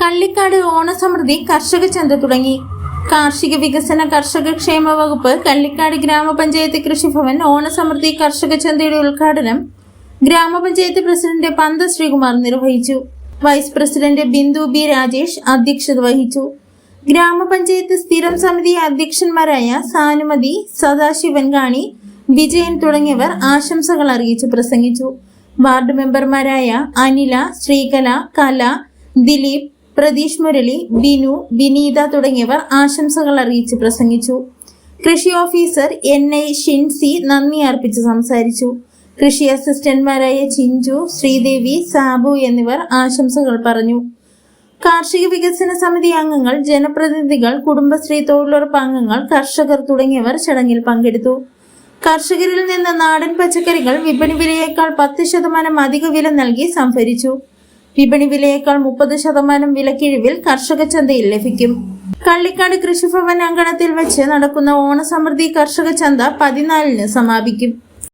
കള്ളിക്കാട് ഓണസമൃദ്ധി കർഷക ചന്ത തുടങ്ങി. കാർഷിക വികസന കർഷക ക്ഷേമ വകുപ്പ് കള്ളിക്കാട് ഗ്രാമപഞ്ചായത്ത് കൃഷിഭവൻ ഓണസമൃദ്ധി കർഷക ചന്തയുടെ ഉദ്ഘാടനം ഗ്രാമപഞ്ചായത്ത് പ്രസിഡന്റ് പന്ത ശ്രീകുമാർ നിർവഹിച്ചു. Vice president Bindu B Rajesh അധ്യക്ഷത വഹിച്ചു. ഗ്രാമപഞ്ചായത്ത് സ്ഥിരം സമിതി അധ്യക്ഷന്മാരായ സാനുമതി സദാശിവൻ കാണി വിജയൻ തുടങ്ങിയവർ ആശംസകൾ അറിയിച്ച് പ്രസംഗിച്ചു. വാർഡ് മെമ്പർമാരായ അനില ശ്രീകല കല ദിലീപ് പ്രതീഷ് മുരളി ബിനു ബിനീത തുടങ്ങിയവർ ആശംസകൾ അറിയിച്ച് പ്രസംഗിച്ചു. കൃഷി ഓഫീസർ എൻ ഐ ഷിൻസി നന്ദി അർപ്പിച്ച് സംസാരിച്ചു. കൃഷി അസിസ്റ്റന്റ്മാരായ ചിഞ്ചു ശ്രീദേവി സാബു എന്നിവർ ആശംസകൾ പറഞ്ഞു. കാർഷിക വികസന സമിതി അംഗങ്ങൾ ജനപ്രതിനിധികൾ കുടുംബശ്രീ തൊഴിലുറപ്പ് അംഗങ്ങൾ കർഷകർ തുടങ്ങിയവർ ചടങ്ങിൽ പങ്കെടുത്തു. കർഷകരിൽ നിന്ന് നാടൻ പച്ചക്കറികൾ വിപണി വിലയേക്കാൾ പത്ത് ശതമാനം അധിക വില നൽകി സംഭരിച്ചു. വിപണി വിലയേക്കാൾ മുപ്പത് ശതമാനം വിലക്കിഴിവിൽ കർഷക ചന്തയിൽ ലഭിക്കും. കള്ളിക്കാട് കൃഷിഭവൻ അങ്കണത്തിൽ വെച്ച് നടക്കുന്ന ഓണസമൃദ്ധി കർഷക ചന്ത പതിനാലിന് സമാപിക്കും.